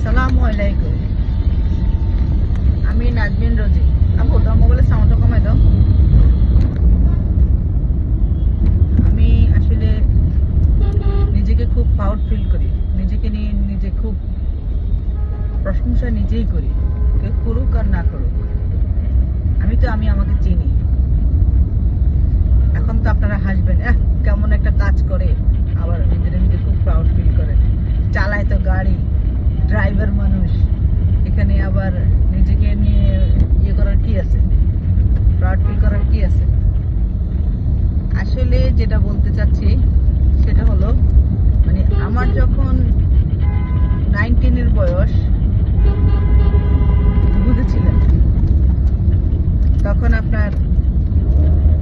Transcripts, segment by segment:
আসসালামু আলাইকুম। আমি নাজমিন রোজি। আপু দাও মোবাইলের সাউন্ডটা কমাই দাও। আমি আসলে নিজেকে খুব প্রাউড ফিল করি। নিজেকে নিয়ে নিজে খুব প্রশংসা নিজেই করি। কেউ করুক আর না করুক। আমি তো, আমি আমাকে চিনি। এখন তো আপনারা হাসবেন কেমন একটা কাজ করে। আবার নিজের নিজে খুব প্রাউড ফিল করে চালায় তো গাড়ি। ড্রাইভার মানুষ, এখানে আবার নিজেকে নিয়ে ইয়ে করার কি আছে? প্রাউড ফিল করার কি আছে? আসলে যেটা বলতে চাচ্ছি, সেটা হলো মানে আমার যখন নাইনটিনের বয়স, বুঝেছিলেন। তখন আপনার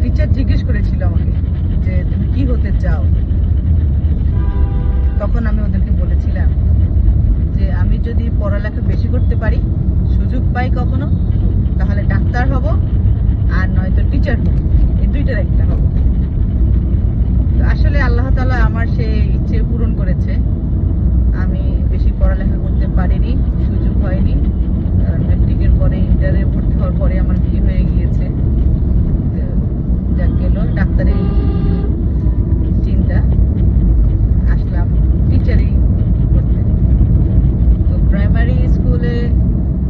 টিচার জিজ্ঞেস করেছিল আমাকে যে, তুমি কি হতে চাও? তখন আমি ওদেরকে বলেছিলাম যে আমি যদি পড়ালেখা বেশি করতে পারি, সুযোগ পাই কখনো, তাহলে ডাক্তার হব আর নয়তো টিচার হব। এই দুইটার একটা হব। আসলে আল্লাহ তাআলা আমার সেই ইচ্ছে পূরণ করেছে আমি বেশি পড়ালেখা করতে পারিনি সুযোগ হয়নি কারণ ম্যাট্রিকের পরে ইন্টারে ভর্তি হওয়ার পরে আমার বিয়ে হয়ে গিয়েছে তো যাক গেল ডাক্তারি চিন্তা আসলাম টিচারই করতে তো প্রাইমারি স্কুলে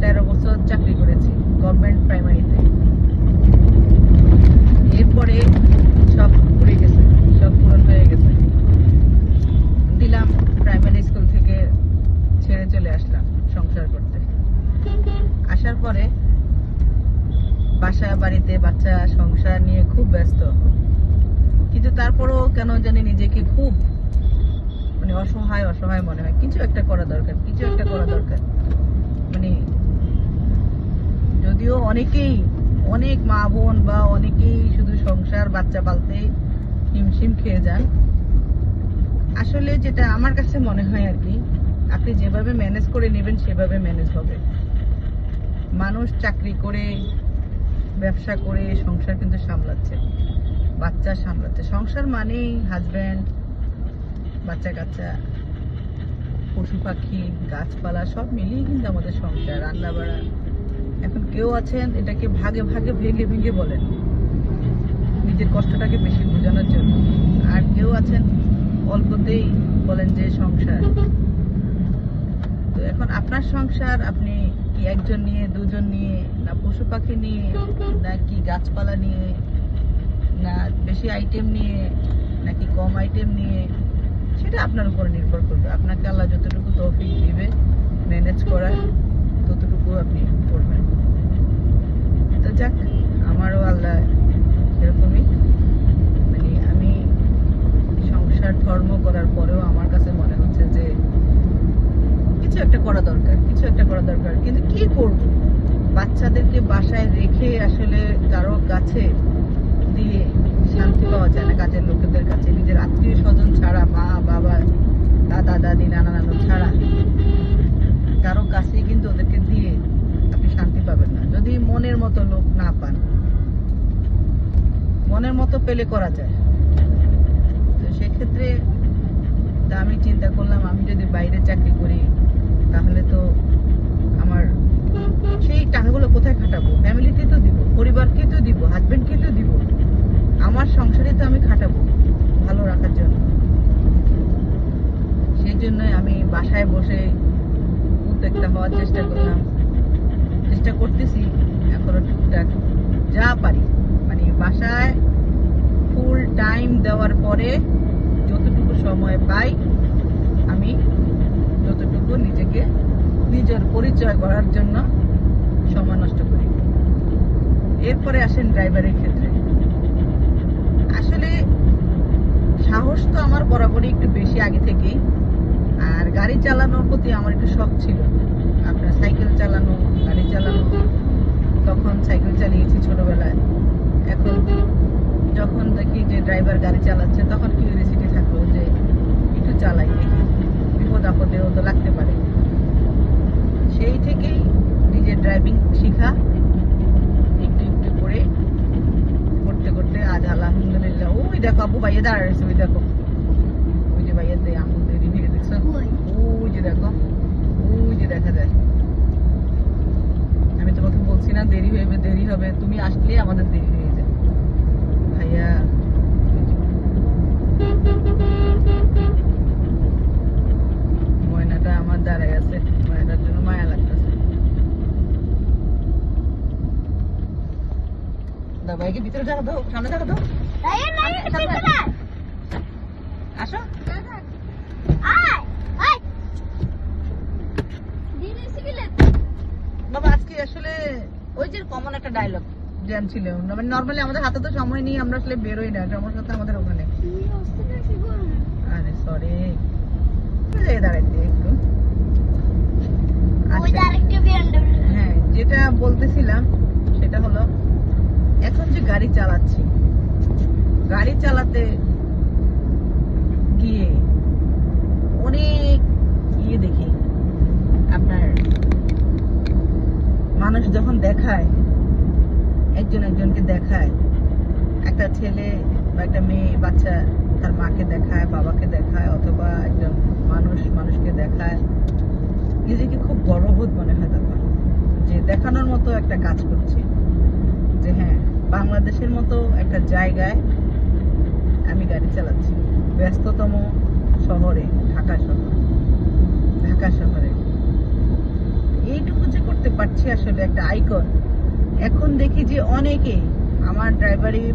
তেরো বছর চাকরি করেছি গভর্নমেন্ট প্রাইমারিতে এরপরে সব পুড়ে গেছে সব পূরণ হয়ে গেছে দিলাম প্রাইমারি স্কুল থেকে ছেড়ে চলে আসলাম সংসার করতে আসার পরে বাসা, বাড়িতে, বাচ্চা, সংসার নিয়ে খুব ব্যস্ত। কিন্তু তারপরেও কেন জানি নিজেকে খুব মানে অসহায় অসহায় মনে হয়। কিছু একটা করা দরকার, কিছু একটা করা দরকার। মানে যদিও অনেকেই, অনেক মা বোন বা অনেকেই শুধু সংসার, বাচ্চা পালতে হিমশিম খেয়ে যান। আসলে যেটা আমার কাছে মনে হয় আর কি, আপনি যেভাবে ম্যানেজ করে নেবেন, সেভাবে ম্যানেজ হবে। মানুষ চাকরি করে, ব্যবসা করে, সংসার কিন্তু সামলাচ্ছে। বাচ্চা সামলাচ্ছে। সংসার মানেই হাজব্যান্ড বাচ্চা কাচ্চা, পশু পাখি, গাছপালা, সব মিলিয়ে কিন্তু আমাদের সংসার রান্না বাড়া এখন কেউ আছেন, এটাকে ভাগে ভাগে, ভেঙে ভেঙে বলেন। নিজের কষ্টটাকে বেশি বোঝানোর জন্য। আর কেউ আছেন, অল্পতেই বলেন যে সংসার। তো এখন আপনার সংসার, আপনি কি একজন নিয়ে, দুজন নিয়ে, না পশু পাখি নিয়ে, নাকি গাছপালা নিয়ে, না বেশি আইটেম নিয়ে, নাকি কম আইটেম নিয়ে, সেটা আপনার উপর নির্ভর করবে আপনাকে আল্লাহ যতটুকু তৌফিক দিবে ম্যানেজ করার ততটুকু আপনি করবেন তো যাক আমারও আল্লাহ এরকমই মানে আমি সংসার ধর্ম করার পরেও আমার কাছে মনে হচ্ছে যে কিছু একটা করা দরকার কিছু একটা করা দরকার। কিন্তু কি করব? বাচ্চাদেরকে বাসায় রেখে আসলে কারও কাছে দিয়ে শান্তি পাওয়া যায় না। কাজের লোকেদের কাছে, নিজের আত্মীয় স্বজন ছাড়া, মা, বাবা, দাদা, দাদি, নানা নানু ছাড়া। কারও কাছেই কিন্তু ওদেরকে দিয়ে আপনি শান্তি পাবেন না। যদি মনের মতো লোক না পান, মনের মতো পেলে করা যায়। তো সেক্ষেত্রে আমি চিন্তা করলাম, আমি যদি বাইরে চাকরি করি, তাহলে তো আমার সেই টাকাগুলো কোথায় খাটাবো? ফ্যামিলিতে তো দিব, পরিবারকে তো দিব হাজবেন্ডকে তো দিব। আমার সংসারে তো আমি খাটাবো ভালো রাখার জন্য। সেই জন্যই আমি বাসায় বসে উদ্যোক্তা হওয়ার চেষ্টা করলাম। চেষ্টা করতেছি এখনও টুকটাক। যা পারি। মানে বাসায় ফুল টাইম দেওয়ার পরে যতটুকু সময় পাই, আমি যতটুকু নিজেকে নিজের পরিচয় করার জন্য সময় নষ্ট করি। এরপরে আসেন ড্রাইভারের ক্ষেত্রে। আসলে সাহস তো আমার বরাবরই একটু বেশি আগে থেকেই, আর গাড়ি চালানোর প্রতি আমার একটু শখ ছিল। আপনার সাইকেল চালানো, গাড়ি চালানো, তখন সাইকেল চালিয়েছি ছোটবেলায়। এখন যখন দেখি যে ড্রাইভার গাড়ি চালাচ্ছে, তখন কিউরিয়াসিটি থাকল যে একটু চালাই দেখি। বিপদ আপদেও তো লাগতে পারে। লেখা একটু একটু করে করতে করতে আজ আলহামদুলিল্লাহ। ওই দেখো আবু ভাইয়া দাঁড়া রয়েছে ওই দেখো। ওই যে ভাইয়া দেয় আমুল দেখছ? ওই। যে দেখো ওই যে দেখা যায়। আমি তোমাকে বলছি না দেরি হবে দেরি হবে। তুমি আসলে আমাদের দেরি হয়ে যায়। ভাইয়া ময়নাটা আমার দাঁড়ায় আছে। দাও ভিতরে জায়গা দাও সামনে জায়গা দাও। na! আসো. বাবা আজকে আসলে ওই যে কমন একটা ডায়লগ জ্যাম ছিল। মানে নর্মালি আমাদের হাতে তো সময় নেই আমরা আসলে বেরোই না। সমস্যা তো আমাদের ওখানে। আরে সরি দাঁড়াইতে একটু। আচ্ছা। হ্যাঁ যেটা বলতেছিলাম সেটা হলো এখন যে গাড়ি চালাচ্ছি, গাড়ি চালাতে গিয়ে অনেক ইয়ে দেখি। আপনার মানুষ যখন দেখায়, একজন একজনকে দেখায়, একটা ছেলে বা একটা মেয়ে, বাচ্চা তার মাকে দেখায়, বাবাকে দেখায়, অথবা একজন মানুষ মানুষকে দেখায়, নিজেকে খুব গর্ববোধ মনে হয় তখন, যে দেখানোর মতো একটা কাজ করছি, যে হ্যাঁ বাংলাদেশের মতো একটা জায়গায় আমি গাড়ি চালাচ্ছি। ব্যস্ততম শহরে, ঢাকা শহর। ঢাকা শহরে। এইটুকু যে করতে পারছি আসলে একটা আইকন। এখন দেখি যে অনেকে, আমার ড্রাইভারি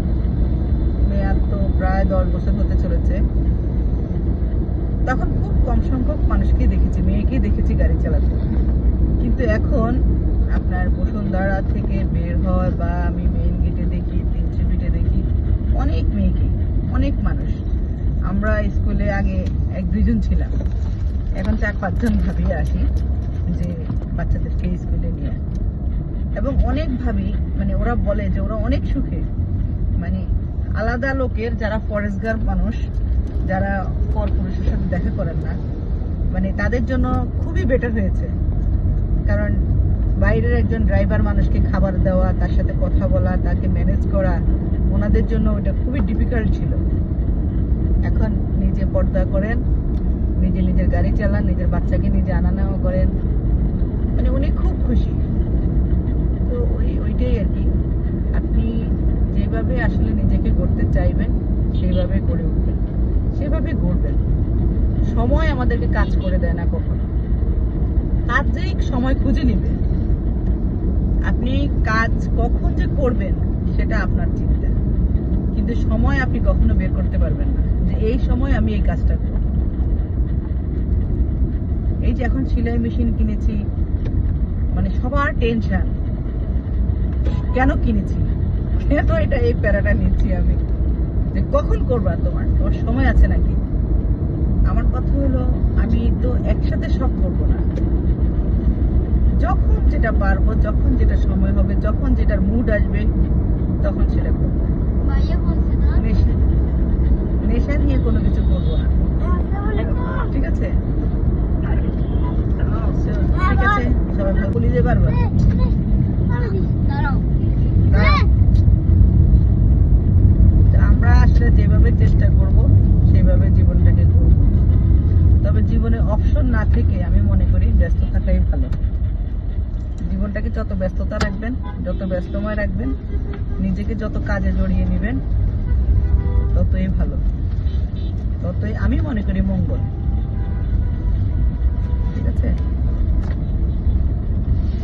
মেয়াদ তো প্রায় দশ বছর হতে চলেছে। তখন খুব কম সংখ্যক মানুষকেই দেখেছি, মেয়েকেই দেখেছি গাড়ি চালাতে। কিন্তু এখন আপনার বসুন্ধরা থেকে বের হওয়ার বা আমি মেইন গেটে দেখি তিনশো ফিটে দেখি অনেক মেয়েকে অনেক মানুষ আমরা স্কুলে আগে এক দুইজন ছিলাম। এখন চার পাঁচজন ভাবিয়ে আসি যে বাচ্চাদেরকে স্কুলে নিয়ে। এবং অনেক ভাবি মানে ওরা বলে যে ওরা অনেক সুখে। মানে আলাদা লোকের যারা ফরেস্টগার মানুষ, যারা পর পুরুষের সাথে দেখা করেন না মানে তাদের জন্য খুবই বেটার হয়েছে। কারণ বাইরের একজন ড্রাইভার মানুষকে খাবার দেওয়া, তার সাথে কথা বলা, তাকে ম্যানেজ করা, ওনাদের জন্য ওটা খুবই ডিফিকাল্ট ছিল। এখন নিজে পর্দা করেন, নিজে নিজের গাড়ি চালান, নিজের বাচ্চাকে নিজে আনা নেওয়া করেন। মানে উনি খুব খুশি। তো ওই, ওইটাই আর কি। আপনি যেভাবে আসলে নিজেকে গড়তে চাইবেন, সেইভাবে গড়ে উঠবেন। সেভাবে গড়বেন। সময় আমাদেরকে কাজ করে দেয় না কখনো। কাজ যেই সময় খুঁজে নিবে। আপনি কাজ কখন যে করবেন, সেটা আপনার চিন্তা। কিন্তু সময় আপনি কখনো বের করতে পারবেন না। এই সময় আমি এই কাজটা করব এই যে এখন সেলাই মেশিন কিনেছি মানে সবার টেনশন কেন কিনেছি? কেন এটা এই প্যারাটা নিচ্ছি আমি? যে কখন করবা তোমার? তোমার সময় আছে নাকি? আমার কথা হলো, আমি তো একসাথে সব করব না। যখন যেটা পারব, যখন যেটা সময় হবে, যখন যেটার মুড আসবে, তখন সেটা করব। নিয়ে কোনো কিছু করব না। ঠিক আছে? ঠিক আছে? সবাই ভালো। বলি যে পারব? আমরা আসলে যেভাবে চেষ্টা করব সেভাবে জীবনটাকে করব। তবে জীবনে অপশন না থেকে আমি মনে করি ব্যস্ত থাকাই ভালো। জীবনটাকে যত ব্যস্ততা রাখবেন যত ব্যস্তময় রাখবেন নিজেকে যত কাজে জড়িয়ে নেবেন ততই ভালো। ততই আমি মনে করি মঙ্গল। ঠিক আছে?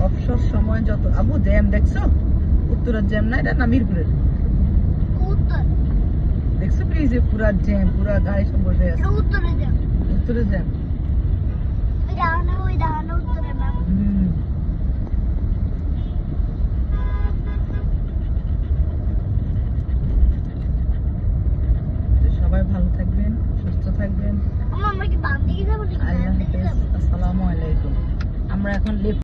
অবসর সময় যত আবু জ্যাম দেখছ? উত্তরের জ্যাম না এটা না মিরপুরের? দেখছ প্লিজ পুরা জ্যাম পুরা গায়ে সব বসে আছে উত্তরের জ্যাম। উত্তরের উত্তরে জ্যাম।